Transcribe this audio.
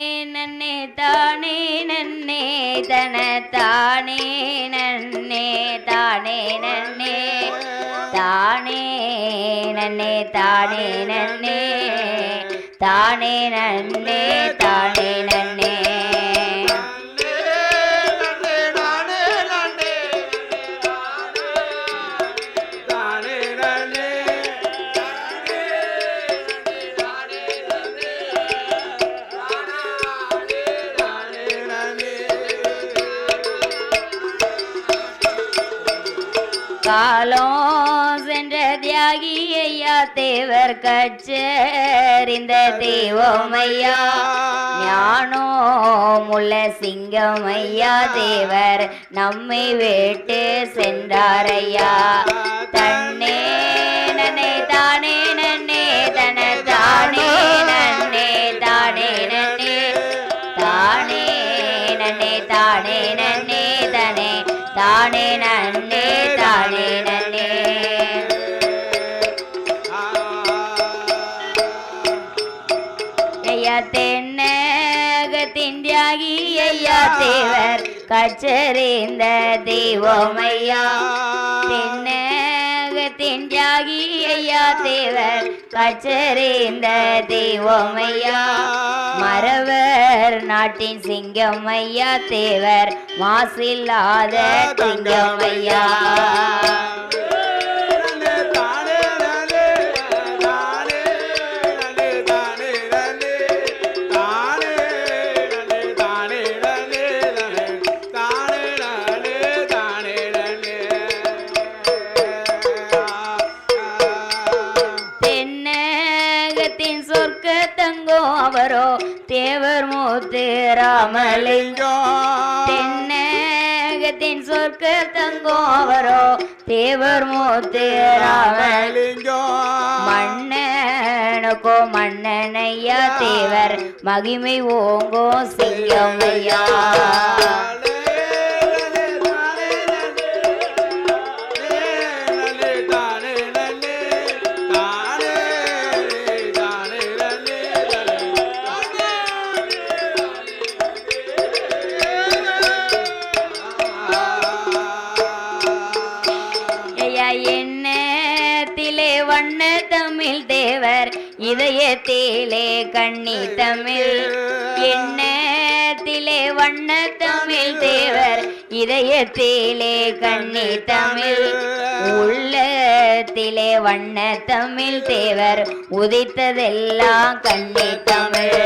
நன்னே தானே நன்னே தன தானே நன்னே தானே நன்னே தானே நன்னே தானே நன்னே தானே நன்னே தானே நன்னே காலம் சென்ற தியாகி ஐயா தேவர் கச்சறிந்த தெய்வம் ஐயா ஞானோ முள்ள சிங்கம் ஐயா தேவர் நம்மை விட்டு சென்றார் ஐயா தன்னே நன்னே தானே நன்னே தன தானே நன்னே தானே நன்னே தானே நன்னே தானே நன்னே. ஐயா தென்னகத்தின் தியாகி ஐயா. தேவர் கச்சறிந்த தெய்வம் ஐயா. தென்னகத்தின் தியாகி ஐயா தேவர் கச்சறிந்த தெய்வம் ஐயா. மறவர் நாட்டின் சிங்கம் ஐயா தேவர் மாசில்லாத சிங்கம் தங்கோ அவரோ தேவர் மூத்து ராமலிங்கம் தென்னகத்தின் சொர்க்க தங்கோ அவரோ தேவர் மூத்து ராமலிங்கம் மன்னனுக்கோ மன்னனையா தேவர் மகிமை ஓங்கோ சிங்கம் எண்ணத்திலே வண்ண தமிழ் தேவர் இதயத்திலே கண்ணி தமிழ். எண்ணத்திலே வண்ண தமிழ் தேவர் இதயத்திலே கண்ணி தமிழ். உள்ளத்திலே வண்ண தமிழ் தேவர் உதித்ததெல்லாம் கண்ணி தமிழ்.